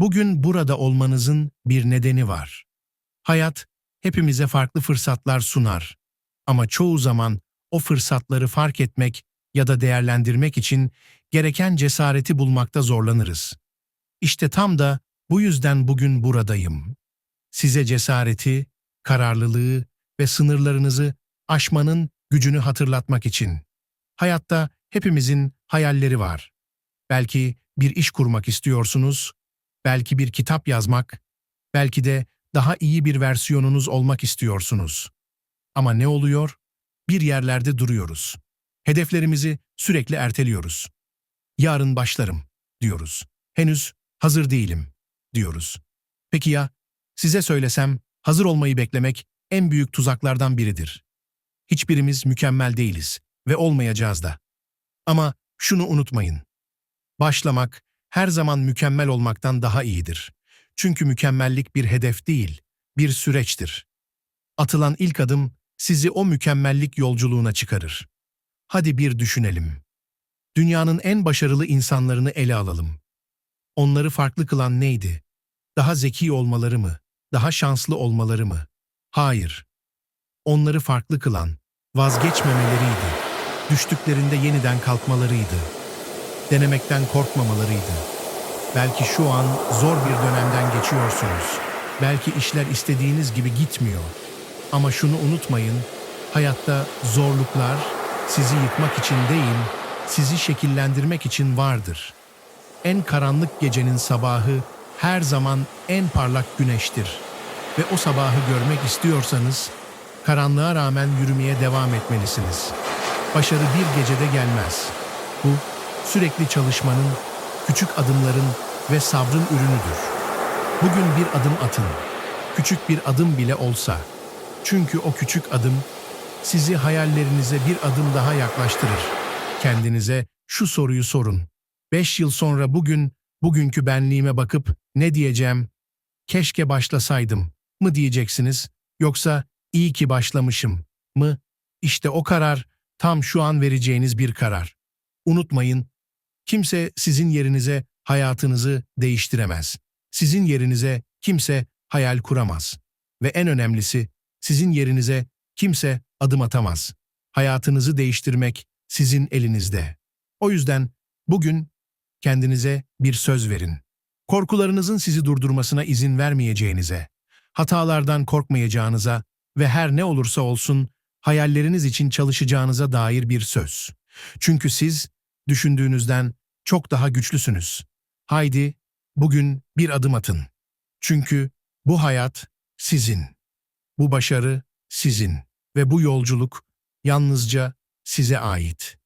Bugün burada olmanızın bir nedeni var. Hayat hepimize farklı fırsatlar sunar. Ama çoğu zaman o fırsatları fark etmek ya da değerlendirmek için gereken cesareti bulmakta zorlanırız. İşte tam da bu yüzden bugün buradayım. Size cesareti, kararlılığı ve sınırlarınızı aşmanın gücünü hatırlatmak için. Hayatta hepimizin hayalleri var. Belki bir iş kurmak istiyorsunuz, belki bir kitap yazmak, belki de daha iyi bir versiyonunuz olmak istiyorsunuz. Ama ne oluyor? Bir yerlerde duruyoruz. Hedeflerimizi sürekli erteliyoruz. Yarın başlarım diyoruz. Henüz hazır değilim diyoruz. Peki ya size söylesem hazır olmayı beklemek en büyük tuzaklardan biridir. Hiçbirimiz mükemmel değiliz ve olmayacağız da. Ama şunu unutmayın. Başlamak her zaman mükemmel olmaktan daha iyidir. Çünkü mükemmellik bir hedef değil, bir süreçtir. Atılan ilk adım sizi o mükemmellik yolculuğuna çıkarır. Hadi bir düşünelim. Dünyanın en başarılı insanlarını ele alalım. Onları farklı kılan neydi? Daha zeki olmaları mı? Daha şanslı olmaları mı? Hayır. Onları farklı kılan vazgeçmemeleriydi. Düştüklerinde yeniden kalkmalarıydı. Denemekten korkmamalarıydı. Belki şu an zor bir dönemden geçiyorsunuz. Belki işler istediğiniz gibi gitmiyor. Ama şunu unutmayın, hayatta zorluklar sizi yıkmak için değil, sizi şekillendirmek için vardır. En karanlık gecenin sabahı her zaman en parlak güneştir. Ve o sabahı görmek istiyorsanız, karanlığa rağmen yürümeye devam etmelisiniz. Başarı bir gecede gelmez. Bu, sürekli çalışmanın, küçük adımların ve sabrın ürünüdür. Bugün bir adım atın. Küçük bir adım bile olsa. Çünkü o küçük adım sizi hayallerinize bir adım daha yaklaştırır. Kendinize şu soruyu sorun. Beş yıl sonra bugün, bugünkü benliğime bakıp ne diyeceğim? Keşke başlasaydım mı diyeceksiniz? Yoksa iyi ki başlamışım mı? İşte o karar tam şu an vereceğiniz bir karar. Unutmayın, kimse sizin yerinize hayatınızı değiştiremez. Sizin yerinize kimse hayal kuramaz. Ve en önemlisi, sizin yerinize kimse adım atamaz. Hayatınızı değiştirmek sizin elinizde. O yüzden bugün kendinize bir söz verin. Korkularınızın sizi durdurmasına izin vermeyeceğinize, hatalardan korkmayacağınıza ve her ne olursa olsun hayalleriniz için çalışacağınıza dair bir söz. Çünkü siz düşündüğünüzden çok daha güçlüsünüz. Haydi bugün bir adım atın. Çünkü bu hayat sizin. Bu başarı sizin ve bu yolculuk yalnızca size ait.